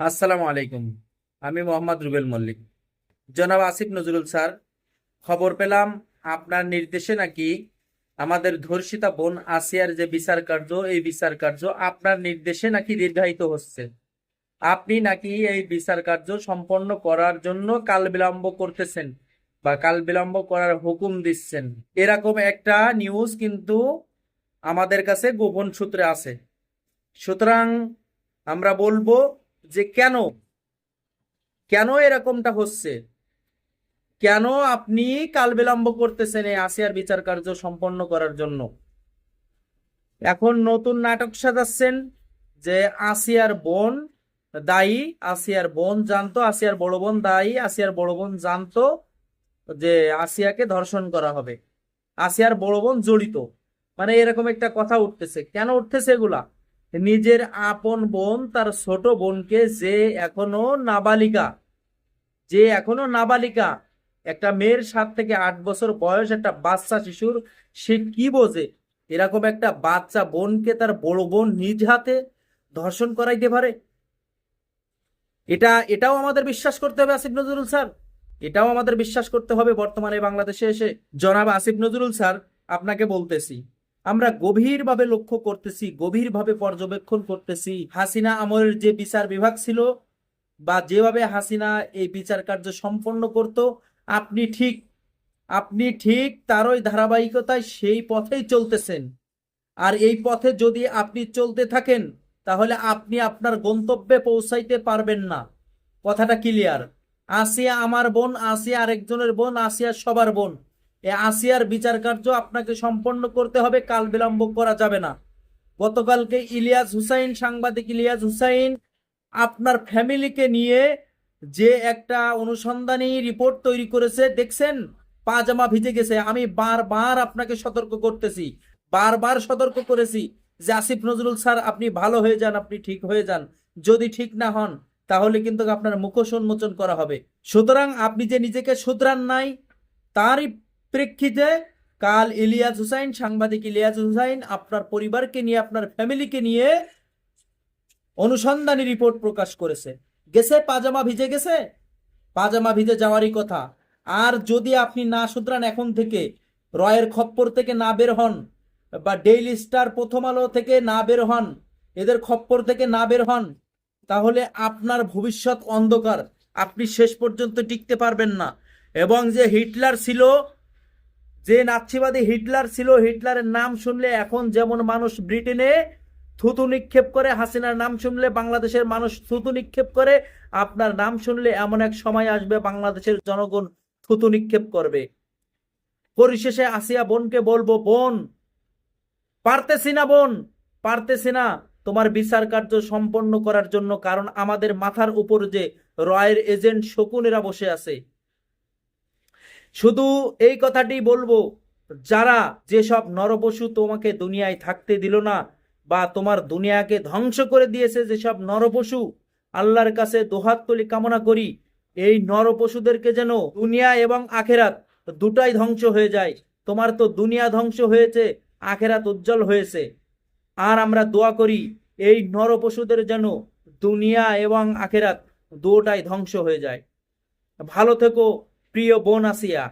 আসসালামু আলাইকুম। আমি মোহাম্মদ রুবেল মল্লিক। জনাব আসিফ নজরুল স্যার, খবর পেলাম আপনার নির্দেশে নাকি আমাদের ধর্ষিতা বোন আসিয়ার যে বিচার কার্য, এই বিচার কার্য আপনার নির্দেশে নাকি দীর্ঘায়িত হচ্ছে। আপনি নাকি এই বিচার কার্য সম্পন্ন করার জন্য কাল বিলম্ব করতেছেন বা কাল বিলম্ব করার হুকুম দিচ্ছেন। এরকম একটা নিউজ কিন্তু আমাদের কাছে গোপন সূত্রে আছে। সুতরাং আমরা বলব যে কেন? কেন এরকমটা হচ্ছে? কেন আপনি কাল বিলম্ব করতেছেন এই আসিয়ার বিচার কার্য সম্পন্ন করার জন্য? এখন নতুন নাটক সাজাচ্ছেন যে আসিয়ার বোন দায়ী, আসিয়ার বোন জানতো, আসিয়ার বড় বোন দায়ী, আসিয়ার বড় বোন জানতো যে আসিয়াকে ধর্ষণ করা হবে। আসিয়ার বড় বোন জড়িত। মানে এরকম একটা কথা উঠতেছে। কেন উঠতেছে এগুলা? নিজের আপন বোন তার ছোট বোনকে যে এখনও নাবালিকা, যে এখনও নাবালিকা, একটা মেয়ের সাত থেকে আট বছর বয়স, একটা বাচ্চা শিশুর, সে কি বোঝে? এরকম একটা বাচ্চা বোনকে তার বড় বোন নিজ হাতে ধর্ষণ করাইতে পারে? এটা, এটাও আমাদের বিশ্বাস করতে হবে আসিফ নজরুল স্যার। এটাও আমাদের বিশ্বাস করতে হবে বর্তমানে বাংলাদেশে এসে। জনাব আসিফ নজরুল স্যার, আপনাকে বলতেছি। আমরা গভীরভাবে লক্ষ্য করতেছি, গভীরভাবে পর্যবেক্ষণ করতেছি। হাসিনা আমলের যে বিচার বিভাগ ছিল বা যেভাবে হাসিনা এই বিচার কার্য সম্পন্ন করত, আপনি ঠিক আপনি ঠিক তারই ধারাবাহিকতায় সেই পথেই চলতেছেন। আর এই পথে যদি আপনি চলতে থাকেন, তাহলে আপনি আপনার গন্তব্যে পৌঁছাইতে পারবেন না। কথাটা ক্লিয়ার আসিয়া আমার বোন, আসিয়া আরেকজনের বোন, আসিয়া সবার বোন। এ আসিয়ার বিচার কার্য আপনাকে সম্পন্ন করতে হবে, কাল বিলম্ব করা যাবে না। গতকালকে ইলিয়াস হুসাইন, সাংবাদিক ইলিয়াস হুসাইন আপনার ফ্যামিলিকে নিয়ে যে একটা অনুসন্ধানী রিপোর্ট তৈরি করেছে, দেখছেন? পাজামা ভিজে গেছে। আমি বারবার আপনাকে সতর্ক করতেছি, বারবার সতর্ক করেছি যে আসিফ নজরুল স্যার, আপনি ভালো হয়ে যান, আপনি ঠিক হয়ে যান। যদি ঠিক না হন, তাহলে কিন্তু আপনার মুখোশ উন্মোচন করা হবে। সুতরাং আপনি যে নিজেকে শুধরান নাই, তারই প্রেক্ষিতে কাল ইলিয়াস হুসাইন, সাংবাদিক ইলিয়াস হুসাইন আপনার পরিবারকে নিয়ে, আপনার ফ্যামিলিকে নিয়ে অনুসন্ধানী রিপোর্ট প্রকাশ করেছে। গেছে? পাজামা ভিজে গেছে? পাজামা ভিজে যাওয়ারই কথা। আর যদি আপনি না শুধরান এখন থেকে, রয়ের খপ্পর থেকে না বের হন বা ডেইলি স্টার প্রথম আলো থেকে না বের হন, এদের খপ্পর থেকে না বের হন, তাহলে আপনার ভবিষ্যৎ অন্ধকার। আপনি শেষ পর্যন্ত টিকতে পারবেন না। এবং যে হিটলার ছিল যে নাৎসিবাদী হিটলার ছিল, হিটলারের নাম শুনলে এখন যেমন মানুষ ব্রিটেনে থুতু নিক্ষেপ করে, হাসিনার নাম শুনলে বাংলাদেশের মানুষ থুতু নিক্ষেপ করে, আপনার নাম শুনলে এমন এক সময় আসবে বাংলাদেশের জনগণ থুতু নিক্ষেপ করবে। পরিশেষে আসিয়া বোনকে বলব, বোন, পারতেছি না বোন, পারতেছি না। তোমার বিচার কার্য সম্পন্ন করার জন্য, কারণ আমাদের মাথার উপর যে রয়ের এজেন্ট শকুনেরা বসে আছে শুধু এই কথাটি বলব, যারা যেসব নরপশু তোমাকে দুনিয়ায় থাকতে দিল না বা তোমার দুনিয়াকে ধ্বংস করে দিয়েছে যেসব নরপশু, আল্লাহর কাছে দোহাত তুলি কামনা করি, এই নরপশুদেরকে যেন দুনিয়া এবং আখেরাত দুটাই ধ্বংস হয়ে যায়। তোমার তো দুনিয়া ধ্বংস হয়েছে, আখেরাত উজ্জ্বল হয়েছে। আর আমরা দোয়া করি, এই নরপশুদের যেন দুনিয়া এবং আখেরাত দুটাই ধ্বংস হয়ে যায়। ভালো থেকো প্রিয় বোন আসিয়া